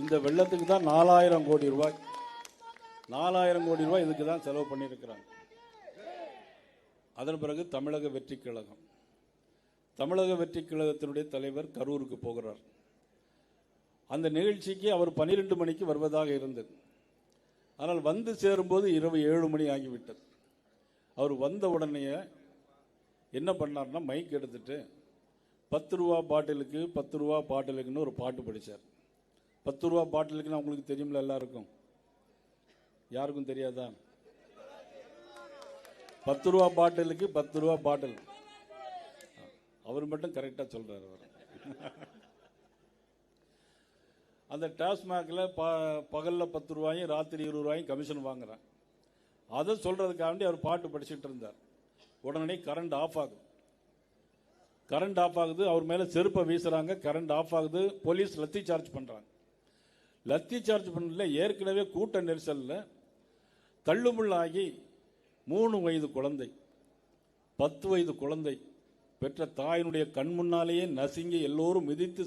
இந்த வெள்ளத்துக்கு தான் நாலாயிரம் கோடி ரூபாய். நாலாயிரம் கோடி ரூபாய் இதுக்கு தான் செலவு பண்ணியிருக்கிறாங்க. அதன் பிறகு தமிழக வெற்றி கழகம். தமிழக வெற்றி கழகத்தினுடைய தலைவர் கரூருக்கு போகிறார். அந்த நிகழ்ச்சிக்கு அவர் பன்னிரெண்டு மணிக்கு வருவதாக இருந்தது. ஆனால் வந்து சேரும்போது இரவு ஏழு மணி ஆகிவிட்டது. அவர் வந்த உடனே என்ன பண்ணார்னா மைக் எடுத்துட்டு பத்து ரூபா பாட்டிலுக்கு பத்து ரூபா பாட்டிலுக்குன்னு ஒரு பாட்டு படித்தார் பத்து ரூபா பாட்டிலுக்குன்னு உங்களுக்கு தெரியுமில்ல எல்லாருக்கும். யாருக்கும் தெரியாதா? பத்து ரூபா பாட்டிலுக்கு பத்து ரூபா பாட்டில். அவர் மட்டும் கரெக்டாக சொல்கிறார் அவர். அந்த டாஸ்மாகில் ப பகலில் பத்து ரூபாயும் ராத்திரி இருபது ரூபாயும் கமிஷன் வாங்குறான். அதை சொல்கிறதுக்காண்டி அவர் பாட்டு படிச்சுட்டு இருந்தார். உடனே கரண்ட் ஆஃப் ஆகும் கரண்ட் ஆஃப் ஆகுது. அவர் மேலே செருப்பை வீசுகிறாங்க கரண்ட் ஆஃப் ஆகுது. போலீஸ் லத்தி சார்ஜ் பண்ணுறாங்க லத்தி சார்ஜ் பண்ணல ஏற்கனவே கூட்ட நெரிசலில் தள்ளுமுள்ளாகி மூணு வயது குழந்தை பத்து வயது குழந்தை பெற்ற தாயினுடைய கண் முன்னாலேயே நசுங்கி எல்லோரும் மிதித்து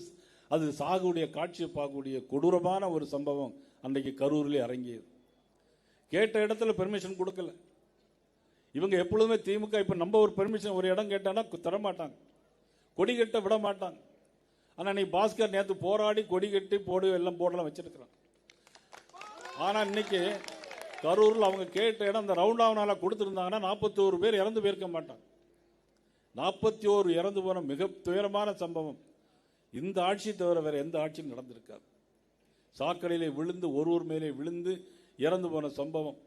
அது சாகுடைய காட்சியை பார்க்கக்கூடிய கொடூரமான ஒரு சம்பவம் அன்றைக்கு கரூரிலே அரங்கியது கேட்ட இடத்துல பெர்மிஷன் கொடுக்கல. இவங்க எப்பொழுதுமே திமுக இப்போ நம்ம ஒரு பெர்மிஷன் ஒரு இடம் கேட்டானா தரமாட்டாங்க. கொடி கட்ட விட மாட்டாங்க ஆனால் நீ பாஸ்கர் நேற்று போராடி கொடி கட்டி போடு எல்லாம் போடலாம் வச்சிருக்கிறான். ஆனால் இன்னைக்கு கரூரில் அவங்க கேட்ட இடம் அந்த ரவுண்டாவனால கொடுத்துருந்தாங்கன்னா நாற்பத்தி ஒரு பேர் இறந்து போயிருக்க மாட்டாங்க. நாற்பத்தி ஓரு இறந்து போன மிக துயரமான சம்பவம். இந்த ஆட்சி தவிர வேறு எந்த ஆட்சியும் நடந்திருக்காது. சாக்கடையிலே விழுந்து ஒருவர் மேலே விழுந்து இறந்து போன சம்பவம்.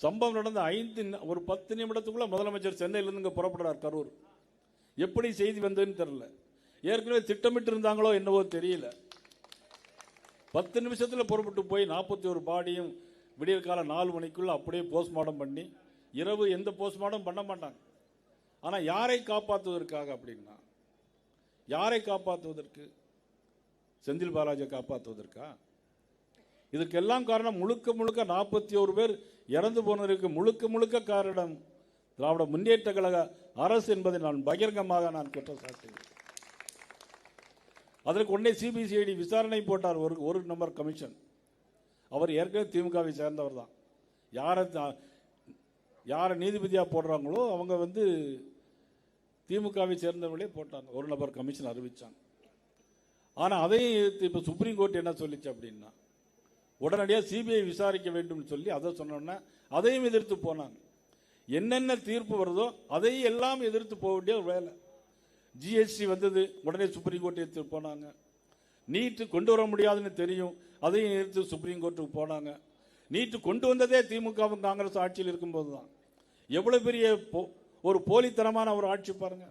சம்பவம் நடந்த ஐந்து ஒரு பத்து நிமிடத்துக்குள்ளே முதலமைச்சர் சென்னையிலேருந்து இங்கே புறப்படுறார் கரூர். எப்படி செய்தி வந்ததுன்னு தெரில ஏற்கனவே திட்டமிட்டு இருந்தாங்களோ என்னவோ தெரியல. பத்து நிமிஷத்தில் புறப்பட்டு போய் நாற்பத்தி ஒரு பாடியும் விடியற் காலம் நாலு மணிக்குள்ள அப்படியே போஸ்ட்மார்ட்டம் பண்ணி இரவு எந்த போஸ்ட்மார்ட்டம் பண்ண மாட்டாங்க. ஆனால் யாரை காப்பாற்றுவதற்காக அப்படின்னா யாரை காப்பாற்றுவதற்கு செந்தில் பாலாஜியை காப்பாற்றுவதற்கா இதுக்கெல்லாம் காரணம் முழுக்க முழுக்க நாற்பத்தி ஒரு பேர் இறந்து போனதற்கு முழுக்க முழுக்க காரணம் திராவிட முன்னேற்ற கழக அரசு என்பதை நான் பகிரங்கமாக நான் குற்றம் சாட்டுகிறேன் அதற்கு உடனே சிபிசிஐடி விசாரணை போட்டார் ஒரு ஒரு நம்பர் கமிஷன் அவர் ஏற்கனவே திமுகவை சேர்ந்தவர் தான். யாரை யாரை நீதிபதியாக போடுறாங்களோ அவங்க வந்து திமுகவை சேர்ந்தவர்களே போட்டாங்க. ஒரு நபர் கமிஷன் அறிவித்தாங்க ஆனால் அதையும் இப்போ சுப்ரீம் கோர்ட் என்ன சொல்லிச்சு அப்படின்னா உடனடியாக சிபிஐ விசாரிக்க வேண்டும் சொல்லி அதை சொன்னோன்னா அதையும் எதிர்த்து போனாங்க. என்னென்ன தீர்ப்பு வருதோ அதையும் எல்லாம் எதிர்த்து போக வேண்டிய வேலை. ஜிஎஸ்டி வந்தது உடனே சுப்ரீம் கோர்ட் எடுத்து போனாங்க. நீட்டு கொண்டு வர முடியாதுன்னு தெரியும் அதையும் எடுத்து சுப்ரீம் கோர்ட்டுக்கு போனாங்க. நீட்டு கொண்டு வந்ததே திமுகவும் காங்கிரஸ் ஆட்சியில் இருக்கும்போது தான் எவ்வளோ பெரிய போ- ஒரு போலித்தனமான ஒரு ஆட்சி பாருங்க.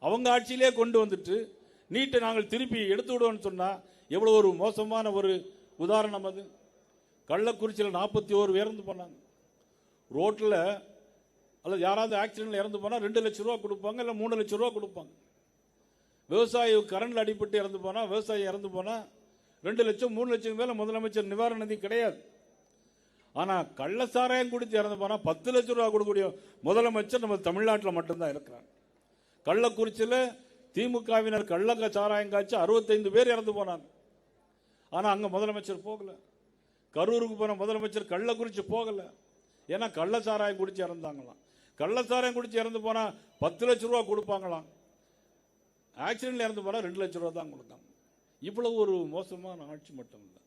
அவங்க ஆட்சியிலே கொண்டு வந்துட்டு நீட்டை நாங்கள் திருப்பி எடுத்து விடுவோம்னு சொன்னால் எவ்வளோ ஒரு மோசமான ஒரு உதாரணம் அது. கள்ளக்குறிச்சியில் நாற்பத்தி ஓரு பேருந்து போனாங்க. ரோட்டில் அல்லது யாராவது ஆக்சிடென்ட்ல இறந்து போனால் ரெண்டு லட்சம் ரூபா கொடுப்பாங்க இல்லை மூணு லட்சம் ரூபா கொடுப்பாங்க. விவசாயி கரண்டில் அடிபட்டு இறந்து போனால் விவசாயி இறந்து போனால் ரெண்டு லட்சம் மூணு லட்சம் மேலே முதலமைச்சர் நிவாரண நிதி கிடையாது. ஆனால் கள்ளசாராயம் குடித்து இறந்து போனால் பத்து லட்சம் ரூபா கொடுக்கக்கூடிய முதலமைச்சர் நம்ம தமிழ்நாட்டில் மட்டும்தான் இருக்கிறார். கள்ளக்குறிச்சியில் திமுகவினர் கள்ளக்க சாராயம் காய்ச்சி அறுபத்தைந்து பேர் இறந்து போனாங்க. ஆனால் அங்கே முதலமைச்சர் போகலை. கரூருக்கு போன முதலமைச்சர் கள்ளக்குறிச்சி போகலை. ஏன்னா கள்ள சாராயம் குடிச்சு இறந்தாங்களாம். கள்ள குடிச்சு இறந்து போனால் பத்து லட்சம் ரூபா கொடுப்பாங்களாம். ஆக்சிடென்ட்ல இறந்து போனால் ரெண்டு லட்சம் ரூபா தான் கொடுத்தாங்க இவ்வளவு ஒரு மோசமான ஆட்சி மட்டும் இல்லை.